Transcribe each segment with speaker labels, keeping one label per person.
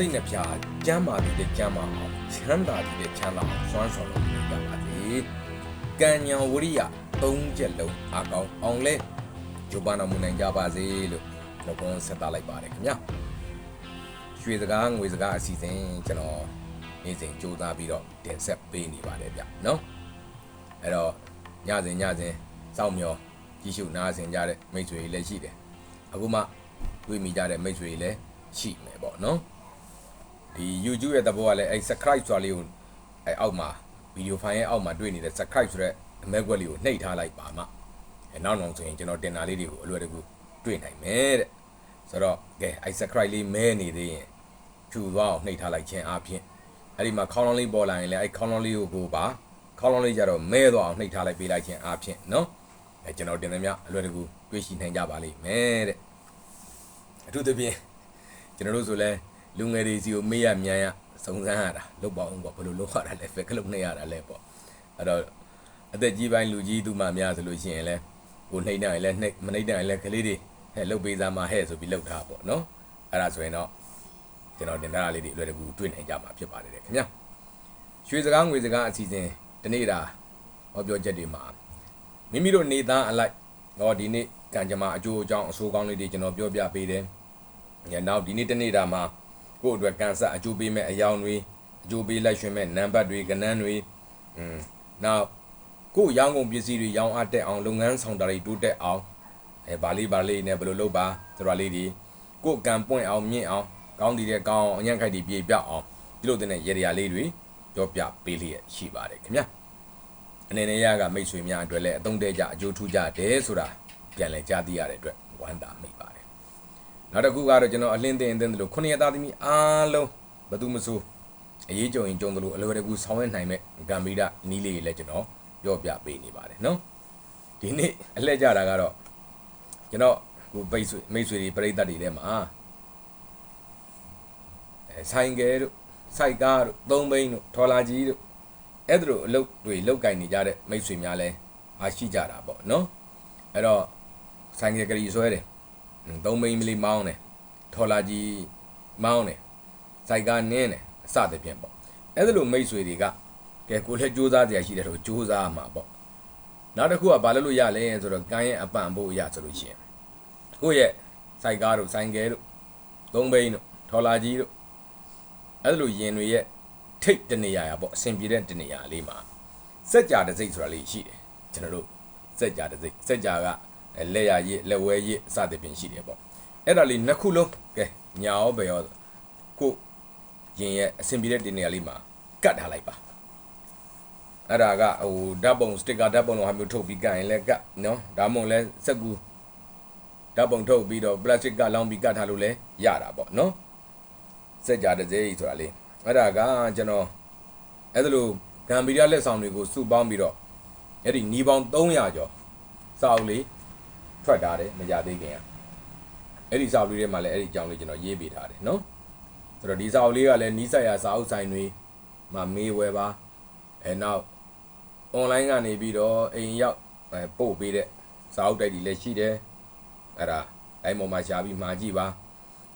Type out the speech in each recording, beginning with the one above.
Speaker 1: စိတ်နှပြကျမ်းမာသည်တဲ့ကျမ်းမာအောင်ချမ်းသာသည်တဲ့ချမ်းသာအောင်စွမ်းဆောင်လို့ရပါစေကံညာဝရိယသုံးချက်လုံးအကောင်းအောင်လဲဂျိုဘာနာမူနိုင်ကြပါစေလို့ကျွန်တော်ဆက်သလိုက်ပါတယ်ခင်ဗျာရွှေစကားငွေစကားအစီအစဉ်ကျွန်တော်နေ့စဉ်ကြိုးစားပြီးတော့တင်ဆက်ပေးနေပါတယ်ဗျနော်အဲ့တော့ညစဉ်ညစဉ်စောင့်မျှော်ကြည့်ရှုနားဆင်ကြတဲ့မိတ်ဆွေတွေလည်းရှိတယ်အခုမှတွေ့မိကြတဲ့မိတ်ဆွေတွေလည်းရှိမယ်ပေါ့နော် ဒီ YouTube ရဲ့သဘောကလည်းအဲ subscribe ဆိုတာလေးကိုအဲအောက်မှာဗီဒီယိုဖိုင်ရဲ့အောက်မှာတွေ့နေတဲ့ subscribe ဆိုတဲ့အမဲကွက်လေးကိုနှိပ်ထားလိုက်ပါမှအဲနောက်နောက်ဆိုရင်ကျွန်တော်တင်တာလေးတွေကိုအလွယ်တကူတွေ့နိုင်မယ်တဲ့ဆိုတော့ကဲအဲ subscribe လေးမဲနေသေးရင်ဖြူသွားအောင်နှိပ်ထားလိုက်ခြင်းအပြင်အဲ့ဒီမှာခေါင်းလောင်းလေးပေါ်လာရင်လည်းအဲခေါင်းလောင်းလေးကိုကိုပါခေါင်းလောင်းလေးကြတော့မဲသွားအောင်နှိပ်ထားလိုက်ပေးလိုက်ခြင်းအပြင်နော်အဲကျွန်တော်တင်တယ်မြအလွယ်တကူတွေ့ရှိနိုင်ကြပါလိမ့်မယ်တဲ့အထူးသဖြင့်ကျွန်တော်တို့ဆိုလဲ လူငယ်တွေစီကိုမေးရမြန်ရစုံစမ်းရတာလုတ်ပါအောင်ပေါ့ဘယ်လိုလုပ်ရတာလဲဖက်ကလုတ်နေရတာလဲပေါ့အဲ့တော့အသက်ကြီးပိုင်းလူကြီးသူမှများဆိုလို့ရှိရင်လဲကိုနှိမ့်နိုင်လဲနှိမ့်မနှိမ့်နိုင်လဲကလေးတွေဟဲ့လုတ်ပေးသားမှာဟဲ့ဆိုပြီးလုတ်ထားပေါ့နော်အဲ့ဒါဆိုရင်တော့ကျွန်တော်တင်တာလေးတွေအလွယ်တကူတွေ့နိုင်ကြမှာဖြစ်ပါတယ်ခင်ဗျာရွှေစကားငွေစကားအစီအစဉ်ဒီနေ့တာဟောပြောချက်တွေမှာမိမိတို့နေသားအလိုက်ဟောဒီနေ့ကံကြမ္မာအကျိုးအကြောင်းအဆိုးကောင်းလေးတွေကျွန်တော်ပြောပြပေးတယ်။ညနောက်ဒီနေ့တနေ့တာမှာ ကိုယ့်အတွက်ကံဆက်အကျိုးပေးမဲ့အယောင်တွေအကျိုးပေးလိုက်ရွှင်မဲ့နံပါတ်တွေကဏ္ဍတွေอืมနောက်ကိုယ့်ရောင်းကုန်ပစ္စည်းတွေရောင်းအပ်တဲ့အောင်လုပ်ငန်းဆောင်တာတွေတိုးတက်အောင်အဲဗာလေးဗာလေးနဲ့ဘယ်လိုလုပ်ပါဆိုတာလေးတွေကိုယ့်ကံပွင့်အောင်မြင့်အောင်ကောင်းတည်တဲ့ကောင်းအောင်အញ្ញံ့ခိုက်တွေပြေပြောက်အောင်ဒီလိုတဲ့ရေရာလေးတွေပြောပြပေးလျက်ရှိပါတယ်ခင်ဗျာ အနေနဲ့ရကမိတ်ဆွေများအတွက်လည်းအသုံးတဲကြအကျိုးထူးကြတယ်ဆိုတာပြန်လည်ကြားသိရတဲ့အတွက်ဝမ်းသာမိပါတယ် နောက်တစ်ခုကတော့ကျွန်တော်အလင်းသိအင်းသိတယ်လို့ခုနှစ်ရက်သားသမီးအားလုံးဘယ်သူမဆိုအရေးကြုံရင်ကြုံတယ်လို့အလွယ်တကူဆောင်းရနိုင်မဲ့ဂမ်ဘီဒနီးလေးတွေလည်းကျွန်တော်ပြောပြပေးနေပါတယ်နော်ဒီနေ့အလှည့်ကြတာကတော့ကျွန်တော်ကိုပိတ်ဆွေမိတ်ဆွေတွေပြိတ္တတွေထဲမှာအဲဆိုင်ကယ်တို့စိုက်ကားတို့သုံးဘိန်းတို့ထော်လာကြီးတို့အဲ့ဒါလိုအလုပ်တွေလောက်ကင်နေကြတဲ့မိတ်ဆွေများလဲအားရှိကြတာပေါ့နော်အဲ့တော့ဆိုင်ကယ်ကလေးဆွဲတယ် သုံးမိန်းမလေးမောင်းတယ်ထော်လာကြီးမောင်းတယ်စိုက်ကားနင်းတယ်အစသဖြင့်ပေါ့အဲ့ဒါလိုမိတ်ဆွေတွေကကဲကိုလည်းစူးစမ်းကြရရှိတယ်လို့စူးစမ်းမှာပေါ့နောက်တစ်ခုကဘာလို့လို့ရလဲဆိုတော့ကိုင်းရဲ့အပံဖို့ရဆိုလို့ရှိရင်ကိုယ့်ရဲ့စိုက်ကားတို့ဆိုင်ကယ်တို့သုံးဘိန်းတို့ထော်လာကြီးတို့အဲ့ဒါလိုရင်တွေရဲ့ထိတ်တနေရရပေါ့အဆင်ပြေတဲ့တနေရလေးမှာစက်ကြာတစိတ်ဆိုတာလေးရှိတယ်ကျွန်တော်တို့စက်ကြာတစိတ်စက်ကြာကအဲ လက်ရရည်လက်ဝဲရည်စသဖြင့်ရှိတယ်ပေါ့အဲ့ဒါလေးနှစ်ခုလုံးကဲညာရောဘယ်ရောကိုရင်ရဲ့အဆင်ပြေတဲ့တနေရလေးမှာကတ်ထားလိုက်ပါအဲ့ဒါကဟိုဓာတ်ပုံစတစ်ကာဓာတ်ပုံလိုဟာမျိုးထုတ်ပြီးကတ်ရင်လည်းကတ်နော်ဒါမှမဟုတ်လဲစက်ကူဓာတ်ပုံထုတ်ပြီးတော့ပလတ်စတစ်ကလောင်းပြီးကတ်ထားလို့လည်းရတာပေါ့နော်စက်ကြာတစိတ်ဆိုတာလေးအဲ့ဒါကကျွန်တော်အဲ့ဒါလိုဂမ်ဘီယာလက်ဆောင်တွေကိုစုပေါင်းပြီးတော့အဲ့ဒီညီပေါင်း300ကျော်စာအုပ်လေး ထွက်ထားတယ်မကြသေးခင်ကအဲ့ဒီစာအုပ်လေးထဲမှာလည်းအဲ့ဒီအကြောင်းလေးကျွန်တော်ရေးပေးထားတယ်နော်ဆိုတော့ဒီစာအုပ်လေးကလည်းနီးစပ်ရာစာအုပ်ဆိုင်တွေမှာမေးဝယ်ပါအဲနောက် online ကနေပြီးတော့အိမ်ရောက်ပို့ပေးတဲ့စာအုပ်တိုက်တွေလည်းရှိတယ်အဲ့ဒါအဲ့ပေါ်မှာရှားပြီးမှာကြည့်ပါ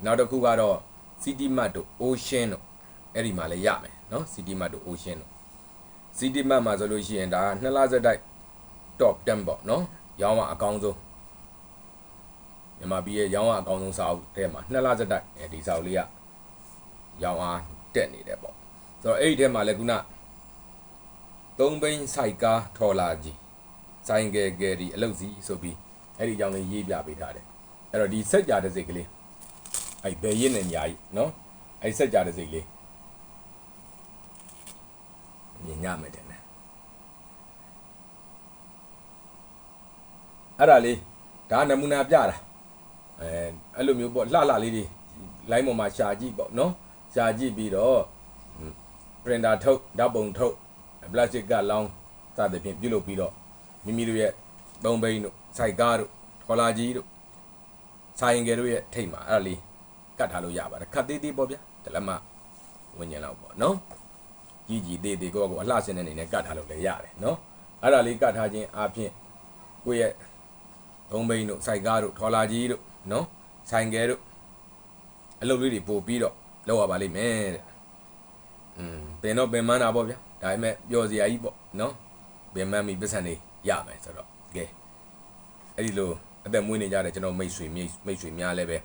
Speaker 1: နောက်တစ်ခုကတော့ city map တို့ ocean တို့အဲ့ဒီမှာလည်းရမယ်နော် city map တို့ ocean တို့ city map မှာဆိုလို့ရှိရင်ဒါနှစ်လဆက်တိုက် top 10ပေါ့နော်ရောင်းမှာအကောင်းဆုံး မြန်မာပြည်ရဲ့ရောင်းအားအကောင်းဆုံးစာအုပ်ထဲမှာနှစ်လစတိုက်ဒီစာအုပ်လေးကရောင်းအားတက်နေတယ်ပေါ့ဆိုတော့အဲ့ဒီထဲမှာလည်းခုန3ဘိန်းဆိုင်ကားထော်လာကြီးဆိုင်ကယ်ကယ်ဒီအလုတ်စီဆိုပြီးအဲ့ဒီအကြောင်းလေးရေးပြပေးထားတယ်အဲ့တော့ဒီစက်ကြတဲ့စိတ်ကလေးအဲ့ဘယ်ရင်းနေညာကြီးနော်အဲ့စက်ကြတဲ့စိတ်ကလေးမြင်ရမယ်တဲ့အဲ့ဒါလေးဒါနမူနာပြတာ အဲအဲ့လိုမျိုးပေါ့လှလှလေးတွေ line ပေါ်မှာရှာကြည့်ပေါ့နော်ရှာကြည့်ပြီးတော့ printer ထုတ်ဓာတ်ပုံထုတ် plastic ကလောင်းစသဖြင့်ပြုလုပ်ပြီးတော့မိမိတို့ရဲ့သုံးဘိန်းတို့စိုက်ကားတို့ထော်လာကြီးတို့ဆိုင်ငယ်တို့ရဲ့ထိတ်မှာအဲ့ဒါလေးကတ်ထားလို့ရပါတယ်ခတ်သေးသေးပေါ့ဗျာဒလမဝิญဉာဏ်လောက်ပေါ့နော်ကြီးကြီးသေးသေးကိုယ့်ကိုအလှဆင်းတဲ့အနေနဲ့ကတ်ထားလို့လည်းရတယ်နော်အဲ့ဒါလေးကတ်ထားခြင်းအပြင်ကိုယ့်ရဲ့သုံးဘိန်းတို့စိုက်ကားတို့ထော်လာကြီးတို့ နော်ဆိုင်ကယ်တို့အလုပ်လေးတွေပို့ပြီးတော့လောက်ရပါလိမ့်မယ်တဲ့อืมပင်တော့ပင်မန်းတာပေါ့ဗျာဒါပေမဲ့ပျော်စရာကြီးပေါ့နော်ပင်မန်းပြီပတ်စံနေရမယ်ဆိုတော့ကဲအဲ့ဒီလိုအသက်မွေးနေကြတဲ့ကျွန်တော်မိတ်ဆွေမိတ်မိတ်ဆွေများလည်းပဲ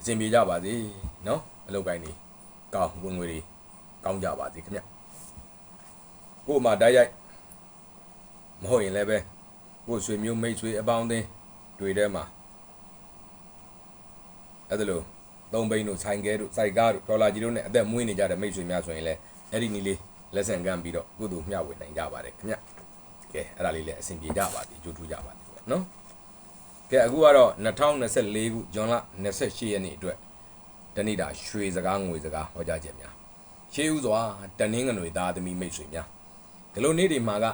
Speaker 1: အစဉ်ပြေကြပါစေနော်အလုပ်ကိုင်းနေကောင်းဝင်ငွေတွေကောင်းကြပါစေခင်ဗျကို့မှာတိုက်ရိုက်မဟုတ်ရင်လည်းပဲကို့ဆွေမျိုးမိတ်ဆွေအပေါင်းအသင်းတွေ့တဲ့မှာ အဲ့ဒါလို့သုံးဘိန်းတို့ဆိုင်ကဲတို့စိုက်ကားတို့ဒေါ်လာကြီးတို့နဲ့အသက်မွေးနေကြတဲ့မိတ်ဆွေများဆိုရင်လည်းအဲ့ဒီနည်းလေးလက်ဆန်ကမ်းပြီးတော့ကုသိုလ်မျှဝေနိုင်ကြပါတယ်ခင်ဗျကဲအဲ့ဒါလေးလည်းအဆင်ပြေကြပါသည်ကြိုးထူးကြပါသည်ပေါ့နော်ကဲအခုကတော့2024ခုဇွန်လ28ရက်နေ့အတွက်တနေ့တာရွှေစကားငွေစကားဟောကြားချက်များရှေးဥစွာတနင်္ဂနွေသားသမီးမိတ်ဆွေများဒီလိုနေ့တွေမှာက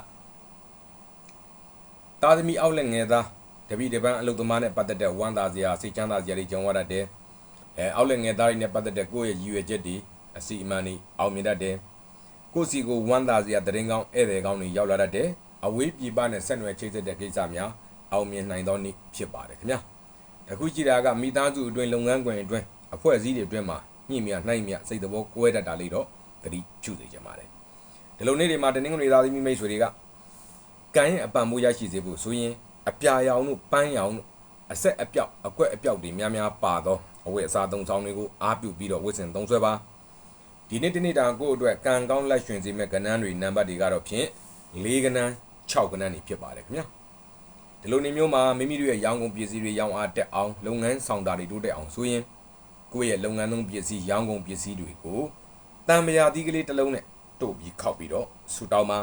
Speaker 1: သားသမီးအောက်လက်ငယ်သား တပိတပန်းအလုတ်သမားနဲ့ပတ်သက်တဲ့ဝမ်းသာစရာစိတ်ချမ်းသာစရာတွေကြုံရတတ်တယ်အဲအောက်လက်ငယ်သားတွေနဲ့ပတ်သက်တဲ့ကိုယ့်ရဲ့ရည်ရွယ်ချက်တွေအစီအမံတွေအောင်မြင်တတ်တယ်ကိုယ့်စီကိုဝမ်းသာစရာတရင်ကောင်းဧည့်သည်ကောင်းတွေရောက်လာတတ်တယ်အဝေးပြည်ပနဲ့ဆက်နွယ်ချိတ်ဆက်တဲ့ကိစ္စများအောင်မြင်နိုင်သောနေ့ဖြစ်ပါတယ်ခင်ဗျာတခုကြည့်တာကမိသားစုအတွင်းလုပ်ငန်းခွင်အတွင်းအဖွဲ့အစည်းတွေအတွင်းမှာညှိမြနှိုက်မြစိတ်တဘောကွဲတတ်တာလေးတော့သတိပြုစေချင်ပါတယ်ဒီလိုနေ့တွေမှာတနင်္ဂနွေသားသမီးမိတ်ဆွေတွေကကံရဲ့အပံမိုးရရှိစေဖို့ဆိုရင် အပြာရောင်တို့ပန်းရောင်တို့အဆက်အပြောက်အကွက်အပြောက်တွေများများပါသောအဝတ်အစားသုံးဆောင်တွေကိုအားပြုပြီးတော့ဝတ်ဆင်သုံးဆွဲပါဒီနေ့တနေ့တာကိုယ့်အတွက်ကံကောင်းလက်ရွှင်စေမဲ့ကဏ္ဍတွေနံပါတ်တွေကတော့ဖြင့်၄ကဏ္ဍ6ကဏ္ဍတွေဖြစ်ပါတယ်ခင်ဗျာဒီလိုနေမျိုးမှာမိမိတို့ရဲ့ရောင်းကုန်ပစ္စည်းတွေရောင်းအားတက်အောင်လုပ်ငန်းဆောင်တာတွေတိုးတက်အောင်ဆိုရင်ကိုယ့်ရဲ့လုပ်ငန်းသုံးပစ္စည်းရောင်းကုန်ပစ္စည်းတွေကိုတံမယာသီးကလေးတစ်လုံးနဲ့တို့ပြီးခောက်ပြီးတော့ဆူတောင်းပါ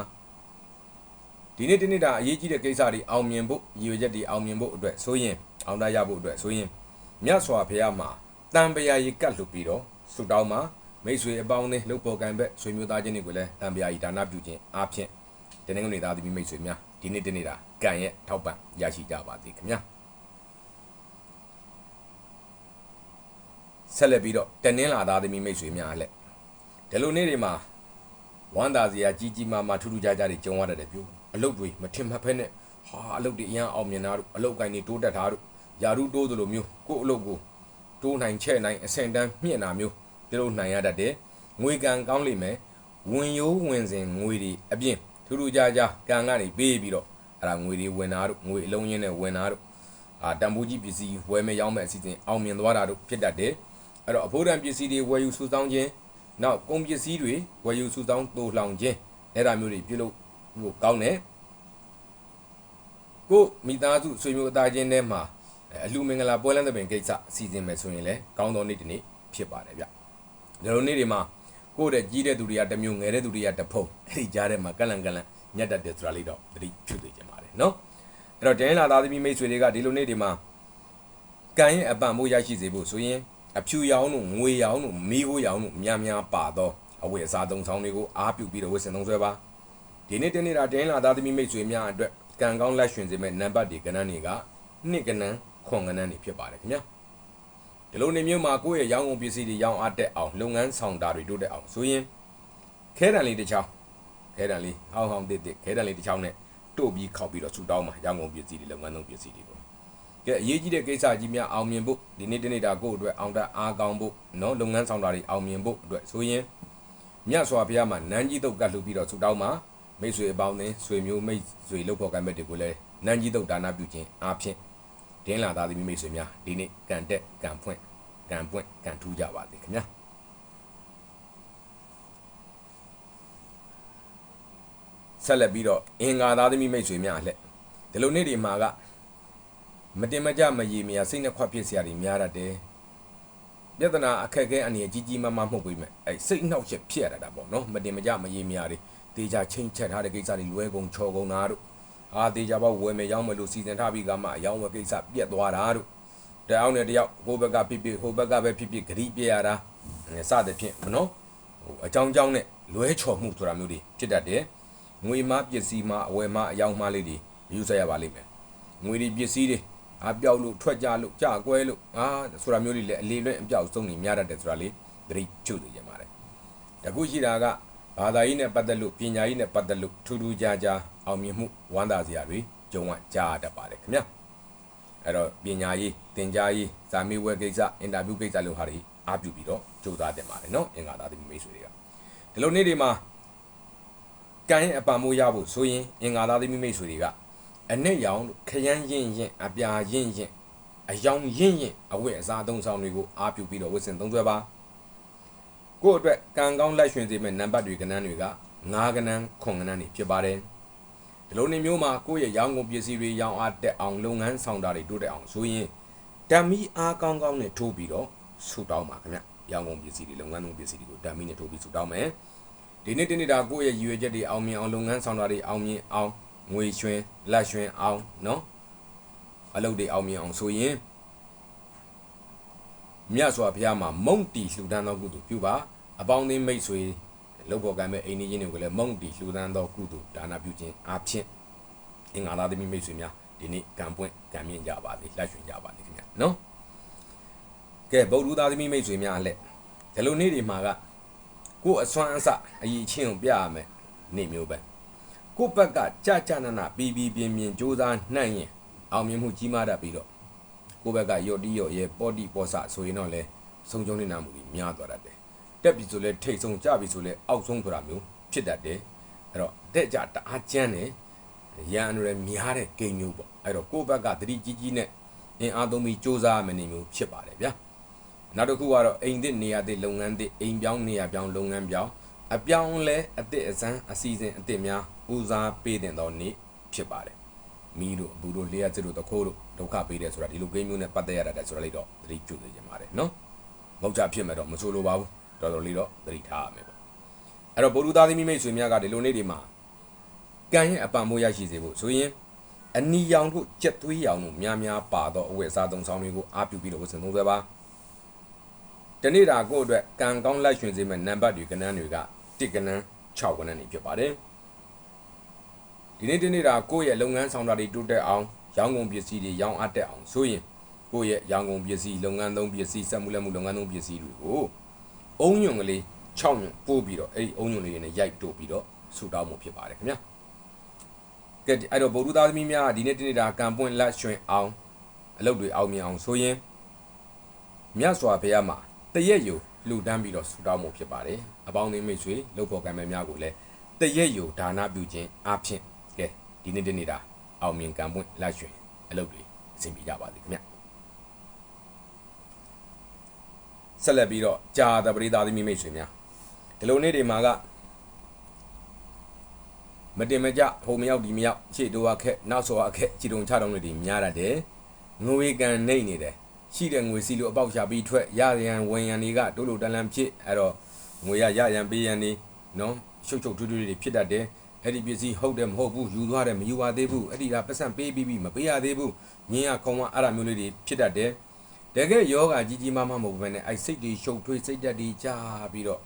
Speaker 1: ဒီနေ့တနေ့တာအရေးကြီးတဲ့ကိစ္စတွေအောင်မြင်ဖို့ရည်ရွယ်ချက်တွေအောင်မြင်ဖို့အတွက်ဆိုရင်အောင်တရဖို့အတွက်ဆိုရင်မြတ်စွာဘုရားမှာတံပယာရီကတ်လှုပ်ပြီးတော့ဆူတောင်းမှာမိတ်ဆွေအပေါင်းနဲ့လှုပ်ပေါ်ကံဘက်ဆွေမျိုးသားချင်းတွေကိုလည်းတံပယာရီဒါနပြုခြင်းအားဖြင့်တနင်္ဂနွေသားသမီးမိတ်ဆွေများဒီနေ့တနေ့တာကံရဲ့ထောက်ပံ့ရရှိကြပါစေခင်ဗျာဆက်လက်ပြီးတော့တနင်္လာသားသမီးမိတ်ဆွေများလည်းဒီလိုနေ့တွေမှာဝမ်းသာစရာကြီးကြီးမားမားထူးထူးခြားခြားတွေကြုံရတတ်တယ်ပြု အလုပ်တွေမထင်မှတ်ဖက်နဲ့ဟာအလုပ်တွေအရင်အောင်မြင်တာတို့အလုပ်ကိုင်းတွေတိုးတက်တာတို့ယာရုတိုးသလိုမျိုးကို့အလုပ်ကိုတိုးနိုင်ချဲ့နိုင်အဆင့်တန်းမြင့်တာမျိုးပြုလုပ်နိုင်ရတတ်တယ်ငွေကံကောင်းလိမ့်မယ်ဝင်ရိုးဝင်စဉ်ငွေတွေအပြင်ထူးထူးခြားခြားကံကနေပေးပြီးတော့အဲ့ဒါငွေတွေဝင်တာတို့ငွေအလုံးရင်းနဲ့ဝင်တာတို့အာတန်ဖိုးကြီးပစ္စည်းဝယ်မယ်ရောင်းမယ်အစီအစဉ်အောင်မြင်သွားတာတို့ဖြစ်တတ်တယ်အဲ့တော့အဖို့တန်ပစ္စည်းတွေဝယ်ယူစုဆောင်းခြင်းနောက်ကုန်ပစ္စည်းတွေဝယ်ယူစုဆောင်းတိုးလှောင်ခြင်းအဲ့ဒါမျိုးတွေပြုလုပ် ဖို့ကောင်းတယ်ကိုမိသားစုဆွေမျိုးအသားချင်းထဲမှာအလူမင်္ဂလာပွဲလမ်းသဘင်ကိစ္စအစီအစဉ်မယ်ဆိုရင်လည်းကောင်းသောနေ့တစ်နေ့ဖြစ်ပါတယ်ဗျ။ဒီလိုနေ့တွေမှာကိုယ့်တဲ့ကြီးတဲ့သူတွေကတစ်မျိုးငယ်တဲ့သူတွေကတစ်ဖုံအဲ့ဒီကြားထဲမှာကလန်ကလန်ညက်တတ်တယ်ဆိုတာလေးတော့သတိပြုသိကြပါတယ်နော်။အဲ့တော့ဒင်းလာသားသမီးမိတ်ဆွေတွေကဒီလိုနေ့တွေမှာကံရဲ့အပံ့မိုးရရှိစေဖို့ဆိုရင်အဖြူရောင်တို့ငွေရောင်တို့မီးခိုးရောင်တို့များများပါသောအဝတ်အစားသုံးဆောင်တွေကိုအားပြုပြီးတော့ဝတ်ဆင်သုံးဆွဲပါ ဒီနေ့တနေ့တာတင်းလာသားသမီးမိတ်ဆွေများအတွက်ကံကောင်းလက်ရှင်စေမဲ့နံပါတ်တွေကဏ္ဍတွေကနှစ်ကဏ္ဍခွန်ကဏ္ဍတွေဖြစ်ပါတယ်ခင်ဗျာဒီလိုနေမျိုးမှာကိုယ့်ရဲ့ရောင်းကုန်ပစ္စည်းတွေရောင်းအပ်တဲ့အောင်လုပ်ငန်းဆောင်တာတွေတိုးတက်အောင်ဆိုရင်ခဲတံလေးတစ်ချောင်းခဲတံလေးဟောင်းဟောင်းတစ်တစ်ခဲတံလေးတစ်ချောင်းနဲ့တို့ပြီးခောက်ပြီးတော့ဆူတောင်းမှာရောင်းကုန်ပစ္စည်းတွေလုပ်ငန်းဆောင်ပစ္စည်းတွေကိုကဲအရေးကြီးတဲ့ကိစ္စကြီးများအောင်မြင်ဖို့ဒီနေ့တနေ့တာကိုယ့်အတွက်အောင်တအားကောင်းဖို့နော်လုပ်ငန်းဆောင်တာတွေအောင်မြင်ဖို့အတွက်ဆိုရင်မြတ်စွာဘုရားမှာနန်းကြီးတုတ်ကတ်လှူပြီးတော့ဆူတောင်းမှာ မိတ်ဆွေအပေါင်းအသင်းဆွေမျိုးမိတ်ဆွေလောက်ဖို့ကံမဲ့တွေကိုလည်းနန်းကြီးတုတ်ဒါနပြုခြင်းအားဖြင့်ဒင်းလာသားသမီးမိတ်ဆွေများဒီနေ့ကံတက်ကံဖွင့်ကံပွင့်ကံထူးကြပါစေခင်ဗျာဆက်လက်ပြီးတော့အင်္ဂါသားသမီးမိတ်ဆွေများအလှဒီလိုနေ့ဒီမှာကမတင်မကြမရေမရစိတ်နှခွဖြစ်စရာတွေများတတ်တယ်ပြဿနာအခက်အခဲအနေနဲ့ကြီးကြီးမားမားမှုတ်ပြီးမဲ့အဲစိတ်နှောက်ရက်ဖြစ်ရတာပေါ့နော်မတင်မကြမရေမရတွေ တေချာချင်းချက်ထားတဲ့ကိစ္စတွေလွဲကုန်ချော်ကုန်တာတို့ဟာတေချာပေါ့ဝယ်မယ်ရောင်းမယ်လို့စီစဉ်ထားပြီးကမှအယောင်းဝယ်ကိစ္စပြက်သွားတာတို့တယောက်နဲ့တယောက်ဟိုဘက်ကဖြစ်ဖြစ်ဟိုဘက်ကပဲဖြစ်ဖြစ်ဂရိပြရတာစသဖြင့်မနော်ဟိုအကြောင်းကြောင်းနဲ့လွဲချော်မှုဆိုတာမျိုးတွေဖြစ်တတ်တယ်ငွေမပစ္စည်းမအဝယ်မအယောင်းမလေးတွေယူဆရပါလိမ့်မယ်ငွေတွေပစ္စည်းတွေအပြောက်လို့ထွက်ကြလို့ကြကွဲလို့အာဆိုတာမျိုးတွေလည်းအလေးလွဲ့အပြောက်ဆုံးနေများတတ်တယ်ဆိုတာလေးသတိပြုသိကြပါတယ်တခုရှိတာက ဘာသာရေးနဲ့ပတ်သက်လို့ပညာရေးနဲ့ပတ်သက်လို့ထူးထူးခြားခြားအောင်မြင်မှုဝမ်းသာစရာတွေကြုံဝကြားတတ်ပါတယ်ခင်ဗျာအဲ့တော့ပညာရေးသင်ကြားရေးဇာမေးဝဲကိစ္စအင်တာဗျူးကိစ္စလို့ဟာတွေအားပြုပြီးတော့ကြိုးစားတင်ပါတယ်နော်အင်္ဂါသားသမီးမိတ်ဆွေတွေကဒီလိုနေ့တွေမှာကံရဲ့အပံမိုးရဖို့ဆိုရင်အင်္ဂါသားသမီးမိတ်ဆွေတွေကအနဲ့ရောင်ခရမ်းရင်ရင်အပြာရင်ရင်အယောင်ရင်ရင်အဝတ်အစားအသုံးဆောင်တွေကိုအားပြုပြီးတော့ဝတ်ဆင်သုံးစွဲပါ ကိုယ့်အတွက်ကံကောင်းလက်ရွှင်စေမဲ့နံပါတ်တွေကဏ္ဍတွေက9ကဏ္ဍ9ကဏ္ဍတွေဖြစ်ပါတယ်ဒီလိုနေမျိုးမှာကိုယ့်ရဲ့ရောင်းကုန်ပစ္စည်းတွေရောင်းအားတက်အောင်လုပ်ငန်းဆောင်တာတွေတိုးတက်အောင်ဆိုရင်ဓာမီအားကောင်းကောင်းနဲ့ထိုးပြီးတော့ဆူတောင်းပါခင်ဗျရောင်းကုန်ပစ္စည်းတွေလုပ်ငန်းလုပ်ပစ္စည်းတွေကိုဓာမီနဲ့ထိုးပြီးဆူတောင်းမယ်ဒီနေ့တနေ့တာကိုယ့်ရဲ့ရည်ရွယ်ချက်တွေအောင်မြင်အောင်လုပ်ငန်းဆောင်တာတွေအောင်မြင်အောင်ငွေရွှင်လက်ရွှင်အောင်နော်အလုပ်တွေအောင်မြင်အောင်ဆိုရင် မြတ်စွာဘုရားမှာမုံတီလှူဒန်းသောကုသိုလ်ပြုပါအပေါင်းအသင်းမိတ်ဆွေလောက်ပေါ်ကံမဲ့အိမ်ကြီးတွေကိုလည်းမုံတီလှူဒန်းသောကုသိုလ်ဒါနပြုခြင်းအဖြစ်အင်္ဂါသားသမီးမိတ်ဆွေများဒီနေ့ကံပွင့်ကံမြင့်ကြပါစေလက်ရွှင်ကြပါစေခင်ဗျနော်ကဲဗုဒ္ဓသားသမီးမိတ်ဆွေများအလက်ဒီလိုနေ့တွေမှာကကိုယ်အစွမ်းအစအည်ချင်းကိုပြရမယ်နေ့မျိုးပဲကိုယ့်ဘက်ကကြာကြာနာနာပီပီပြင်းပြင်းစူးစမ်းနှံ့ရင်အောင်မြင်မှုကြီးမားတတ်ပြီးတော့ ကိုယ့်ဘက်ကယော့တီယော့ရဲပေါ်တီပေါ်ဆဆိုရင်တော့လေဆုံးချုံနေတာမှုကြီးများသွားတတ်တယ်တက်ပြီဆိုလဲထိတ်ဆုံးကြပြီဆိုလဲအောက်ဆုံးဆိုတာမျိုးဖြစ်တတ်တယ်အဲ့တော့တက်ကြတအားကျန်းတယ်ရန်ရယ်များတဲ့ဂိမ်းမျိုးပေါ့အဲ့တော့ကိုယ့်ဘက်ကသတိကြီးကြီးနဲ့အင်အားသုံးပြီးစူးစမ်းမနေမျိုးဖြစ်ပါတယ်ဗျာနောက်တစ်ခုကတော့အိမ်သစ်နေရာသစ်လုပ်ငန်းသစ်အိမ်ပြောင်းနေရာပြောင်းလုပ်ငန်းပြောင်းအပြောင်းလဲအသစ်အစမ်းအစီအစဉ်အသစ်များဦးစားပေးတဲ့သောနေ့ဖြစ်ပါတယ် မီးတို့အဘူတို့လျှက်စစ်တို့တခိုးတို့ဒုက္ခပေးတယ်ဆိုတာဒီလိုဂိမ်းမျိုးနဲ့ပတ်သက်ရတာတဲ့ဆိုတာလေးတော့သတိပြုနေကြပါတယ်နော်မဟုတ်ကြဖြစ်မဲ့တော့မဆိုလိုပါဘူးတော်တော်လေးတော့သတိထားရမယ်ပေါ့အဲ့တော့ဗုဒ္ဓသားသမီးမိတ်ဆွေများကဒီလိုနေ့ဒီမှာကံရဲ့အပံမိုးရရှိစေဖို့ဆိုရင်အနီရောင်တို့ကြက်သွေးရောင်တို့များများပါတော့အဝတ်အစားသုံးဆောင်တွေကိုအားပြုပြီးတော့ဝတ်ဆင်သုံးစွဲပါတနေ့တာကိုယ့်အတွက်ကံကောင်းလက်ရွှင်စေမဲ့နံပါတ်တွေကဏ္ဍတွေက1ကဏ္ဍ6ကဏ္ဍနေဖြစ်ပါတယ် ဒီနေ့တနေ့တာကိုယ့်ရဲ့လုပ်ငန်းဆောင်တာတွေတိုးတက်အောင်ရောင်းကုန်ပစ္စည်းတွေရောင်းအပ်တက်အောင်ဆိုရင်ကိုယ့်ရဲ့ရောင်းကုန်ပစ္စည်းလုပ်ငန်းသုံးပစ္စည်းစက်မှုလက်မှုလုပ်ငန်းသုံးပစ္စည်းတွေကိုအုံညွန်ကလေး6ညွန်ပို့ပြီးတော့အဲ့ဒီအုံညွန်လေးတွေနဲ့ရိုက်တို့ပြီးတော့ဆူတောင်းမှုဖြစ်ပါတယ်ခင်ဗျာကဲအဲ့တော့ဗုဒ္ဓသားသမီးများဒီနေ့တနေ့တာကံပွင့်လက်ရွှင်အောင်အလုပ်တွေအောင်မြင်အောင်ဆိုရင်မြတ်စွာဘုရားမှာတရက်ယူလှူဒန်းပြီးတော့ဆူတောင်းမှုဖြစ်ပါတယ်အပေါင်းအသင်းမိတ်ဆွေလုပ်ဖို့ကံမဲ့များကိုလည်းတရက်ယူဒါနပြုခြင်းအဖြစ်ကဲ ဒီနေ့တနေ့တာအောင်မြင်ကံပွင့်လက်ရွှင်အလုပ်တွေအဆင်ပြေကြပါစေခင်ဗျာဆက်လက်ပြီးတော့ကြာတပရိသားသမီးမိတ်ဆွေများဒီလိုနေ့တွေမှာကမတင်မကြဟိုမရောက်ဒီမရောက်ခြေတိုးအခက်နောက်ဆောအခက်ခြေတုံချတောင်းတွေဒီများရတယ်ငွေကန်နေနေတယ်ရှိတဲ့ငွေစီလိုအပေါက်ရှာပြီးထွက်ရရန်ဝင်ရန်တွေကတိုးလိုတန်လန်ဖြစ်အဲ့တော့ငွေရရရန်ပေးရန်နေနော်ရှုပ်ချုပ်ထွေးထွေးတွေဖြစ်တတ်တယ် အဲ့ဒီပစ္စည်းဟုတ်တယ်မဟုတ်ဘူးယူသွားတယ်မယူပါသေးဘူးအဲ့ဒီကပတ်စံပေးပြီးပြီးမပေးရသေးဘူးငင်းရခေါင်းမအဲ့ဒါမျိုးလေးတွေဖြစ်တတ်တယ်တကယ်ယောဂကြီးကြီးမားမားမဟုတ်ဘဲနဲ့အဲ့စိတ်တွေရှုပ်ထွေးစိတ်တက်တွေကြာပြီးတော့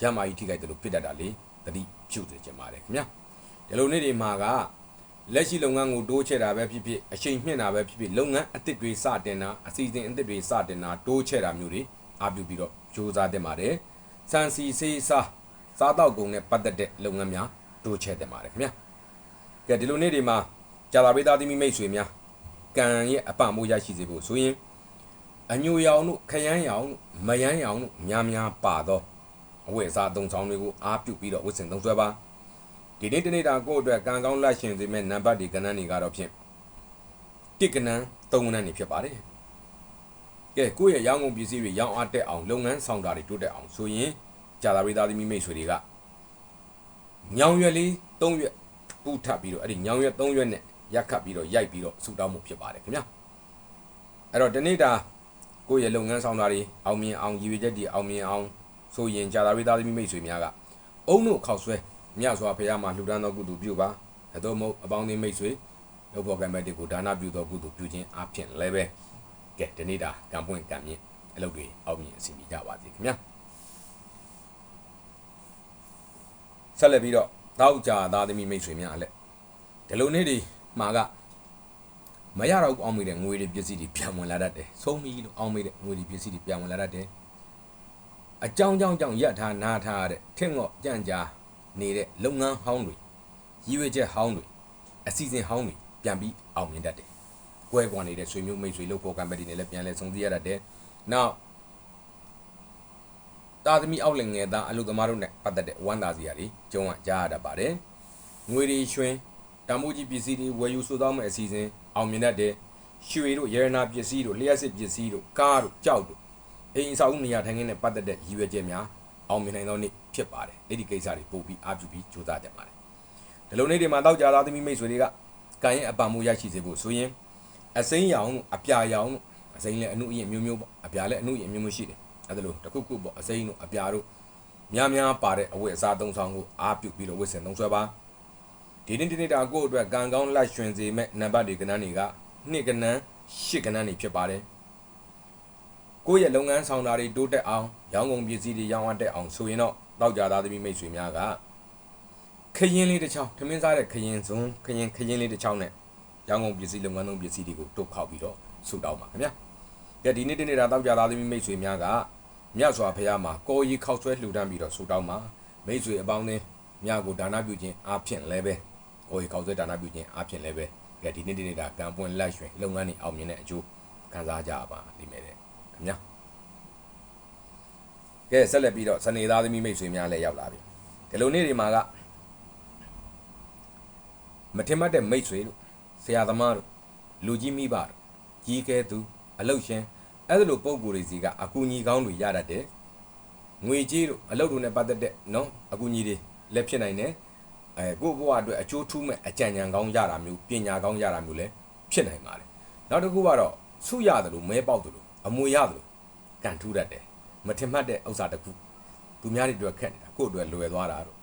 Speaker 1: ရမကြီးထိခိုက်တယ်လို့ဖြစ်တတ်တာလေတတိဖြုတ်စေချင်ပါတယ်ခင်ဗျာဒီလိုနေ့တွေမှာကလက်ရှိလုပ်ငန်းကိုတိုးချဲ့တာပဲဖြစ်ဖြစ်အချိန်မြင့်တာပဲဖြစ်ဖြစ်လုပ်ငန်းအသစ်တွေစတင်တာအစီအစဉ်အသစ်တွေစတင်တာတိုးချဲ့တာမျိုးတွေအားပြုပြီးတော့ကြိုးစားတင်ပါတယ်စံစီစေးစားစားတော့ကုန်နဲ့ပတ်သက်တဲ့လုပ်ငန်းများ တိုးချဲ့တင်ပါတယ်ခင်ဗျာကဲဒီလိုနေ့တွေမှာကြာလာပေးသားသမီးမိတ်ဆွေများကံရဲ့အပမိုးရရှိစေဖို့ဆိုရင်အညိုရောင်တို့ခရမ်းရောင်တို့မယမ်းရောင်တို့များများပါတော့အဝတ်အစားသုံးဆောင်တွေကိုအားပြုပြီးတော့ဝတ်ဆင်သုံးစွဲပါဒီနေ့တနေ့တာကိုယ့်အတွက်ကံကောင်းလက်ရှင်စေမဲ့နံပါတ်တွေကဏ္ဍတွေကတော့ဖြင့်တစ်ကဏ္ဍသုံးကဏ္ဍတွေဖြစ်ပါတယ်ကဲကိုယ့်ရဲ့ရောင်းကုန်ပစ္စည်းတွေရောင်းအားတက်အောင်လုပ်ငန်းဆောင်တာတွေတိုးတက်အောင်ဆိုရင်ကြာသာပေးသားသမီးမိတ်ဆွေတွေက ညောင်ရွက်လေး၃ရွက်ပူထပ်ပြီးတော့အဲ့ဒီညောင်ရွက်၃ရွက်နဲ့ရက်ခတ်ပြီးတော့ရိုက်ပြီးတော့ဆူတောင်းမှုဖြစ်ပါတယ်ခင်ဗျာအဲ့တော့ဒီနေ့တာကိုယ့်ရဲ့လုပ်ငန်းဆောင်တာတွေအောင်မြင်အောင်ရည်ရွယ်ချက်တွေအောင်မြင်အောင်ဆိုရင်ကြာသာပေးသားသမီးမိတ်ဆွေများကအုံတို့ခောက်ဆွဲမြတ်စွာဘုရားမှာလှူဒန်းသောကုသိုလ်ပြုပါအတော့မဟုတ်အပေါင်းအသင်းမိတ်ဆွေလုပ်ဖို့ကံမဲ့တွေကိုဒါနပြုသောကုသိုလ်ပြုခြင်းအဖြစ်လည်းပဲကဲဒီနေ့တာကံပွင့်ကံမြင့်အလုပ်တွေအောင်မြင်အစီအစဉ်ကြပါစေခင်ဗျာ ဆက်လက်ပြီးတော့တောက်ကြသားသမီးမိတ်ဆွေများလည်းဒီလိုနေ့ဒီမှာကမရတော့အောင်မိတဲ့ငွေတွေပစ္စည်းတွေပြန်ဝင်လာတတ်တယ်ဆုံးပြီလို့အောင်မိတဲ့ငွေတွေပစ္စည်းတွေပြန်ဝင်လာတတ်တယ်အကြောင်းကြောင်းကြောင့်ရထားနားထားရတဲ့ထင့်ငော့ကြံ့ကြားနေတဲ့လုပ်ငန်းဟောင်းတွေရည်ရွယ်ချက်ဟောင်းတွေအစီအစဉ်ဟောင်းတွေပြန်ပြီးအောင်မြင်တတ်တယ်ကွဲကွာနေတဲ့ဆွေမျိုးမိတ်ဆွေလို့ဖော်ကံပတီနဲ့လည်းပြန်လဲဆုံသိရတတ်တယ်နောက် တာသမီအောက်လင်ငယ်သားအလုသမားတို့နဲ့ပတ်သက်တဲ့ဝမ်းသာစရာတွေကျုံးကကြားရတတ်ပါတယ်ငွေတွေရွှင်တမိုးကြီးပစ္စည်းတွေဝယ်ယူဆိုသောမဲ့အစီအစဉ်အောင်မြင်တတ်တယ်ရွှေတို့ရတနာပစ္စည်းတို့လျှက်စစ်ပစ္စည်းတို့ကားတို့ကြောက်တို့အိမ်အဆောက်အဦနေရာထိုင်ခင်းနဲ့ပတ်သက်တဲ့ရည်ရွယ်ချက်များအောင်မြင်နိုင်သောနေ့ဖြစ်ပါတယ်အဲ့ဒီကိစ္စတွေပို့ပြီးအားပြုပြီးကြိုးစားကြပါတယ်ဒီလိုနေ့တွေမှာတောက်ကြသားသမီးမိတ်ဆွေတွေကကံရဲ့အပံမှုရရှိစေဖို့ဆိုရင်အစိမ်းရောင်တို့အပြာရောင်တို့အစိမ်းလည်းအနုအရင်မျိုးမျိုးပေါ့အပြာလည်းအနုအရင်မျိုးမျိုးရှိတယ် အဲ့ဒါလို့တစ်ခုခုပေါ့အစိမ်းတို့အပြာတို့များများပါတဲ့အဝတ်အစားသုံးဆောင်ကိုအားပြုပြီးတော့ဝတ်ဆင်သုံးဆွဲပါဒီနေ့ဒီနေ့တာကိုယ့်အတွက်ကံကောင်းလက်ရွှင်စေမဲ့နံပါတ်တွေကဏ္ဍတွေကနှစ်ကဏ္ဍရှစ်ကဏ္ဍတွေဖြစ်ပါတယ်ကိုယ့်ရဲ့လုပ်ငန်းဆောင်တာတွေတိုးတက်အောင်ရောင်းကုန်ပစ္စည်းတွေရောင်းအပ်တဲ့အောင်ဆိုရင်တော့တောက်ကြသားသမီးမိတ်ဆွေများကခရင်လေးတစ်ချောင်းထမင်းစားတဲ့ခရင်စုံခရင်ခရင်လေးတစ်ချောင်းနဲ့ရောင်းကုန်ပစ္စည်းလုပ်ငန်းသုံးပစ္စည်းတွေကိုတုတ်ခောက်ပြီးတော့ဆူတောင်းပါခင်ဗျာ။ကဲဒီနေ့တနေ့တာတောက်ကြသားသမီးမိတ်ဆွေများက မြတ်စွာဘုရားမှာကိုယ်ရီခောက်ဆွဲလှူဒန်းပြီးတော့ဆူတောင်းပါမိတ်ဆွေအပေါင်းအသင်းမြတ်ကိုဒါနပြုခြင်းအားဖြင့်လည်းပဲကိုယ်ရီခောက်ဆွဲဒါနပြုခြင်းအားဖြင့်လည်းပဲကဲဒီနေ့တနေ့တာကံပွင့်လက်ရွှင်လုပ်ငန်းတွေအောင်မြင်တဲ့အကျိုးခံစားကြပါလိမ့်မယ်တဲ့ခင်ဗျာ။ကဲဆက်လက်ပြီးတော့စနေသားသမီးမိတ်ဆွေများလည်းရောက်လာပြီဒီလိုနေ့တွေမှာကမထင်မှတ်တဲ့မိတ်ဆွေတို့ဆရာသမားတို့လူကြီးမိဘတို့ကြီးကဲသူအလုတ်ရှင် အဲ့ဒါလိုပုံကိုယ်တွေစီကအကူညီကောင်းတွေရတတ်တယ်ငွေကြေးတို့အလုတ်တို့နဲ့ပတ်သက်တဲ့နော်အကူညီတွေလည်းဖြစ်နိုင်တယ်အဲကိုယ့်ဘဝအတွက်အကျိုးထူးမဲ့အကြံဉာဏ်ကောင်းရတာမျိုးပညာကောင်းရတာမျိုးလည်းဖြစ်နိုင်ပါတယ်နောက်တစ်ခုကတော့ဆုရတယ်လို့မဲပေါက်တယ်လို့အမွေရတယ်လို့ကန်ထူးတတ်တယ်မထင်မှတ်တဲ့ဥစ္စာတစ်ခုသူများတွေအတွက်ခက်နေတာကိုယ့်အတွက်လွယ်သွားတာတို့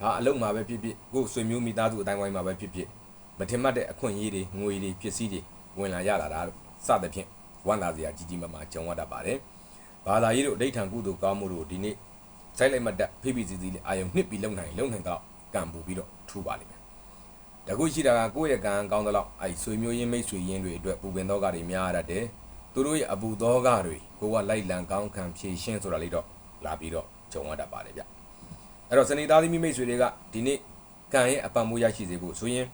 Speaker 1: ဟာအလုံးမှာပဲဖြစ်ဖြစ်ကိုယ်ဆွေမျိုးမိသားစုအတိုင်းဝိုင်းမှာပဲဖြစ်ဖြစ်မထင်မှတ်တဲ့အခွင့်အရေးတွေငွေတွေပစ္စည်းတွေဝင်လာရလာတာလို့စသဖြင့် ဝန်လာစရာကြီးကြီးမားမားကြုံရတတ်ပါတယ်။ဘာသာရေးတို့အဋိဌံကုသိုလ်ကောင်းမှုတို့ဒီနေ့စိုက်လိုက်မှတ်တက်ဖိဖိစီစီလေးအာယုံနှစ်ပြီးလုံနိုင်လုံနိုင်တော့ကံပူပြီးတော့ထူပါလိမ့်မယ်။တကူရှိတာကကိုယ့်ရဲ့ကံကောင်းသလောက်အဲဆွေမျိုးရင်းမိတ်ဆွေရင်းတွေအတွက်ပူပင်သောကတွေများရတတ်တယ်။သူတို့ရဲ့အပူသောကတွေကိုကလိုက်လံကောင်းခံဖြည့်ရှင်းဆိုတာလေးတော့လာပြီးတော့ကြုံရတတ်ပါတယ်ဗျ။အဲ့တော့စနေသားသမီးမိတ်ဆွေတွေကဒီနေ့ကံရဲ့အပံမိုးရရှိစေဖို့ဆိုရင်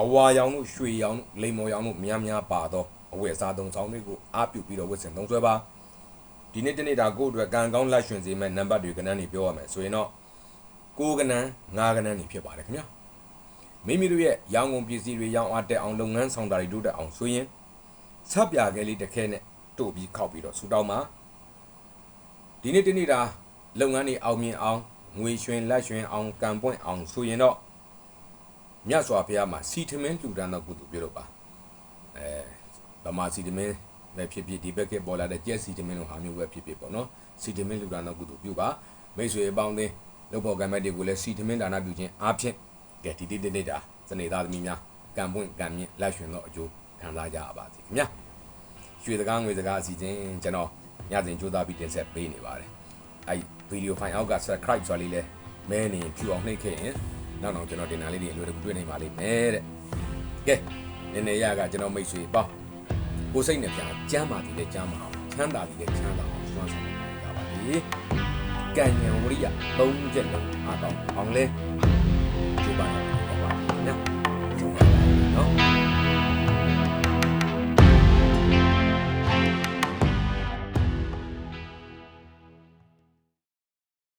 Speaker 1: အဝါရောင်တို့ရွှေရောင်တို့လိမ္မော်ရောင်တို့များများပါတော့ အဝတ်အစားသုံးဆောင်တွေကိုအားပြုပြီးတော့ဝတ်ဆင်သုံးဆွဲပါဒီနေ့တနေ့တာကိုယ့်အတွက်ကံကောင်းလက်ရွှင်စေမဲ့နံပါတ်တွေကဏ္ဍတွေပြောရမယ်ဆိုရင်တော့ကိုးကဏ္ဍငါးကဏ္ဍတွေဖြစ်ပါတယ်ခင်ဗျာမိမိတို့ရဲ့ရောင်းကုန်ပစ္စည်းတွေရောင်းအားတက်အောင်လုပ်ငန်းဆောင်တာတွေတိုးတက်အောင်ဆိုရင်ဆက်ပြခဲလေးတစ်ခဲနဲ့တို့ပြီးခောက်ပြီးတော့ဆူတောင်းပါဒီနေ့တနေ့တာလုပ်ငန်းတွေအောင်မြင်အောင်ငွေရွှင်လက်ရွှင်အောင်ကံပွင့်အောင်ဆိုရင်တော့မြတ်စွာဘုရားမှာစီထမင်းလှူဒန်းတော့ကုသိုလ်ပြုလုပ်ပါအဲ ဗမာစီထမင်းပဲဖြစ်ဖြစ်ဒီဘက်ကပေါ်လာတဲ့ကြက်စီထမင်းလိုဟာမျိုးပဲဖြစ်ဖြစ်ပေါ့နော်စီထမင်းလှူဒန်းတော့ကုသိုလ်ပြုပါမိတ်ဆွေအပေါင်းအသင်းလုပ်ဖို့ကံမဲ့တွေကိုလည်းစီထမင်းဒါနပြုခြင်းအားဖြင့်ကဲဒီတိတိတိတာစနေသားသမီးများကံပွင့်ကံမြင့်လက်ရွှင်တော့အကျိုးခံစားကြရပါစေခင်ဗျာရွှေစကားငွေစကားအစီအစဉ်ကျွန်တော်ညစဉ်ကြိုးစားပြီးတင်ဆက်ပေးနေပါတယ်။အဲဒီဗီဒီယိုဖိုင်အောက်က subscribe ဆိုတာလေးလဲမဲနေဖြူအောင်နှိပ်ခဲ့ရင်နောက်တော့ကျွန်တော်တင်တာလေးတွေအလိုတကူတွေ့နိုင်ပါလိမ့်မယ်တဲ့။ကဲနည်းနည်းရကကျွန်တော်မိတ်ဆွေပေါ့ ကိုယ်စိတ်နဲ့ပြန်ကြမ်းပါသည်လည်းကြမ်းပါအောင်ချမ်းသာသည်လည်းချမ်းသာအောင်စွမ်းဆောင်နိုင်ကြပါလေ။ကံဉဏ်ဝရိယ၃ချက်လုံးအားကောင်းအောင်လဲကျိုးပါတော့